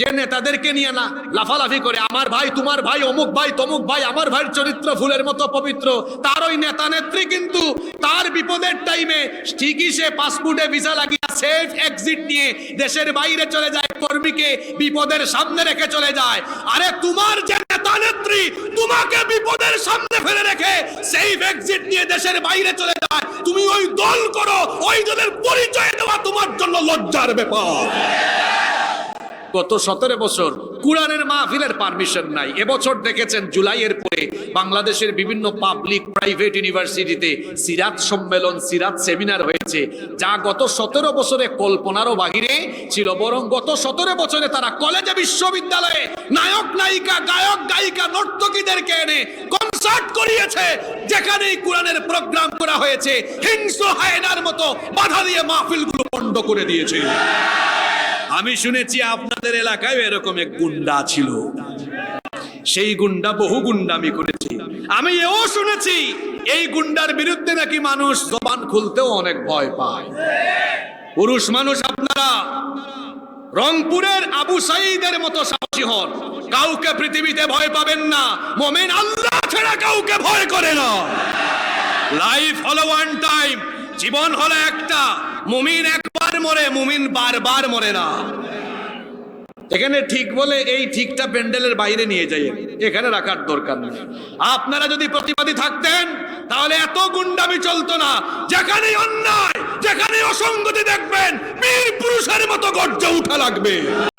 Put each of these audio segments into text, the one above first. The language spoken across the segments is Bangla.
যে নেতাদেরকে নিয়ে না লাফালাফি করে, আমার ভাই, তোমার ভাই, অমুক ভাই, তমুক ভাই, আমার ভাইয়ের চরিত্র ফুলের মতো পবিত্র। তার ওই নেতা নেত্রী কিন্তু তার বিপদের টাইমে ঠিকই সে পাসপোর্টে ভিসা লাগিয়ে সেফ এক্সিট নিয়ে দেশের বাইরে চলে যায়, কর্মীকে বিপদের সামনে রেখে চলে যায়। আরে তোমার যে নেতা নেত্রী, তোমাকে বিপদের সামনে ফেলে রেখে সেফ এক্সিট নিয়ে দেশের বাইরে চলে যায়। তুমি ওই দল করো, ওই দলের পরিচয় দেওয়া তোমার জন্য লজ্জার ব্যাপার। গত সতেরো বছর কোরআনের মাহফিলের পারমিশন নাই। এবছর দেখেছেন জুলাইয়ের পরে বাংলাদেশের বিভিন্ন পাবলিক প্রাইভেট ইউনিভার্সিটিতে সিরাত সম্মেলন, সিরাত সেমিনার হয়েছে, যা গত সতেরো বছরে কল্পনারও বাহিরে ছিল, বরং গত সতেরো বছরে তারা কলেজে বিশ্ববিদ্যালয়ে নায়ক, নায়িকা, গায়ক, গায়িকা, নর্তকীদেরকে এনে কনসার্ট করিয়েছে, যেখানেই কোরআনের প্রোগ্রাম করা হয়েছে, হিংস্র হায়নার মতো বাধা দিয়ে মাহফিলগুলো বন্ধ করে দিয়েছে। আমি শুনেছি আপনাদের এলাকায় এরকম এক গুন্ডা ছিল। সেই গুন্ডা বহু গুন্ডামি করেছে। আমি এও শুনেছি, এই গুন্ডার বিরুদ্ধে নাকি মানুষ জবান খুলতেও অনেক ভয় পায়। পুরুষ মানুষ আপনারা, রংপুরের আবু সাইদের মতো সাহসী হন। কাউকে পৃথিবীতে ভয় পাবেন না। মোমেন আল্লাহ ছাড়া কাউকে ভয় করে না। লাইফ হলো ওয়ান টাইম জীবন হলো একটা। মুমিন একবার মরে, মুমিন বারবার মরে না। এখানে ঠিক বলে এই ঠিকটা প্যান্ডেলের বাইরে নিয়ে যাই। এখানে রাখার দরকার নেই। আপনারা যদি প্রতিবাদী থাকতেন, তাহলে এত গুন্ডামি চলতো না। যেখানে অন্যায় যেখানে অসঙ্গতি দেখবেন, বীর পুরুষের মতো গর্জে উঠা লাগবে।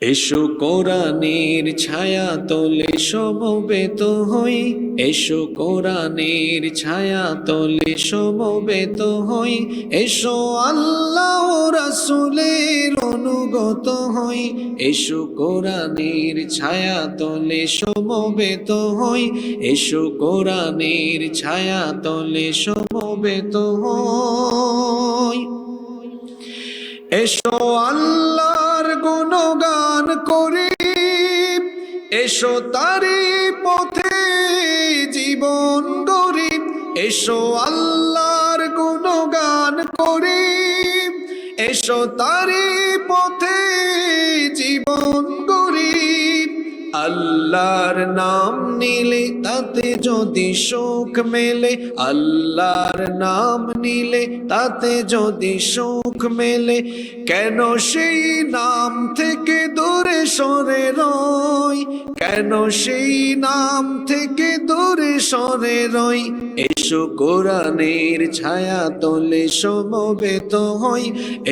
এসো কোরআনের ছায়া তোলে সমবেত হই। এসো কোরআনের ছায়া তোলে সমবেত হই। এসো আল্লাহ রাসূলের অনুগত হই। এসো কোরআনের ছায়া তোলে সমবেত হই। এসো কোরআনের ছায়া তোলে সমবেত হই। এসো গুণগান করি এসো তারি পথে জীবন গরি এসো আল্লাহর গুণগান করি এসো তারি পথে জীবন আল্লাহর নাম নিলে তাতে যদি সুখ মেলে, আল্লাহর নাম নিলে তাতে যদি সুখ মেলে, কেন সেই নাম থেকে দূরে সরে রই? কেন সেই নাম থেকে দূরে সরে রই? এসো কোরআনের ছায়া তোলে সমবেত হই,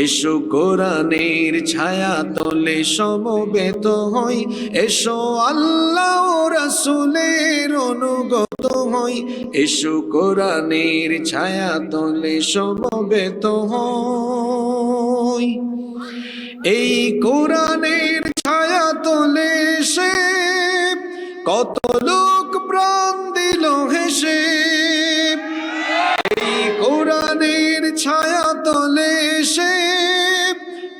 এসো কোরআনের ছায়া তোলে সমবেত হই, এসো আল্লাহ রাসূলের অনুগত হই এসো কোরআনের ছায়া তোলে সমবেত হই। এই কোরআনের ছায়া তোলে সে কত লোক প্রাণ দিল হেসে। এই কোরআনের ছায়া তোলে সে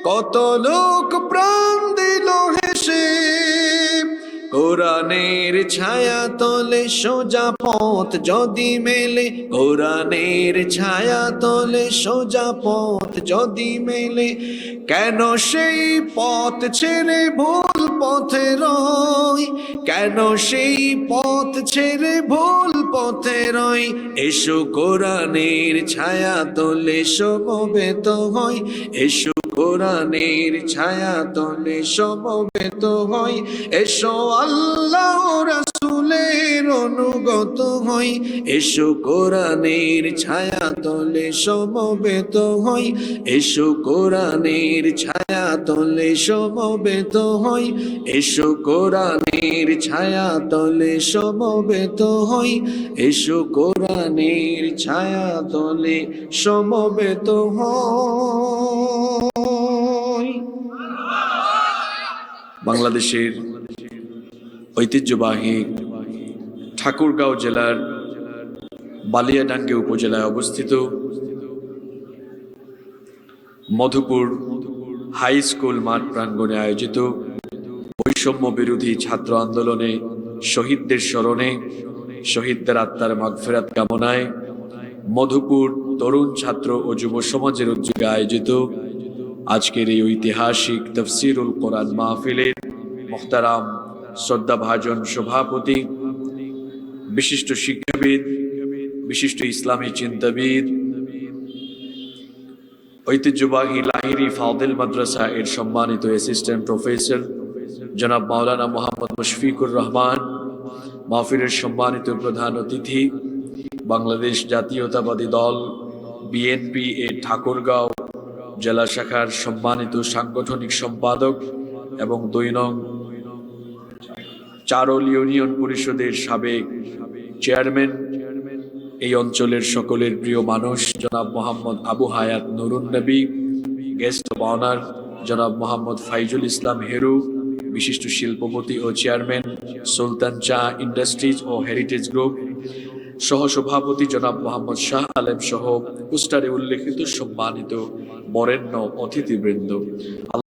কত লোক প্রাণ কোরআনের ছায়া তোলে, সোজা পথ যদি মেলে। কোরআনের ছায়া তোলে, সোজা পথ যদি মেলে। কেন সেই পথ ছেড়ে ভুল পথে রই? কেন সেই পথ ছেড়ে ভুল পথে রই? এসো কোরআনের ছায়া তোলে সমবেত হয় এসো কোরআনের ছায়া তলে সমবেত হই এসো আল্লাহ রাসূলের অনুগত হই, এসো কোরআনের ছায়া তোলে সমবেত হই, এসো কোরআনের ছায়া তোলে সমবেত হই, এসো কোরআনের ছায়া তোলে সমবেত হই, এসো কোরআনের ছায়া তোলে সমবেত হই। বাংলাদেশের ঐতিহ্যবাহী ঠাকুরগাঁও জেলার বালিয়াডাঙ্গে উপজেলায় অবস্থিত মধুপুর হাই স্কুল মাঠ প্রাঙ্গণে আয়োজিত বৈষম্য বিরোধী ছাত্র আন্দোলনে শহীদদের স্মরণে, শহীদদের আত্মার মাগফেরাত কামনায় মধুপুর তরুণ ছাত্র ও যুব সমাজের উদ্যোগে আয়োজিত আজকের এই ঐতিহাসিক তফসিরুল কোরআন মাহফিলের মোহতারাম শ্রদ্ধাভাজন সভাপতি বিশিষ্ট শিক্ষাবিদ, বিশিষ্ট ইসলামী চিন্তাবিদ, ঐতিহ্যবাহী লাহিরি ফাউদেল মাদ্রাসা এর সম্মানিত অ্যাসিস্ট্যান্ট প্রফেসর জনাব মাওলানা মোহাম্মদ মুশফিকুর রহমান, মাহফিলের সম্মানিত প্রধান অতিথি, বাংলাদেশ জাতীয়তাবাদী দল বিএনপি এ ঠাকুরগাঁও জেলা শাখার সম্মানিত সাংগঠনিক সম্পাদক এবং দুই নং চারল ইউনিয়ন পরিষদের সাবেক চেয়ারম্যান এই অঞ্চলের সকলের প্রিয় মানুষ, জনাব মোহাম্মদ আবু হায়াত নুরুন নবী গেস্ট অব অনার জনাব মোহাম্মদ ফাইজুল ইসলাম হেরু, বিশিষ্ট শিল্পপতি ও চেয়ারম্যান সুলতান চা ইন্ডাস্ট্রিজ ও হেরিটেজ গ্রুপ সহসভাপতি জনাব মোহাম্মদ শাহ আলেম সহ পোস্টারে উল্লেখিত সম্মানিত বরেণ্য অতিথিবৃন্দ।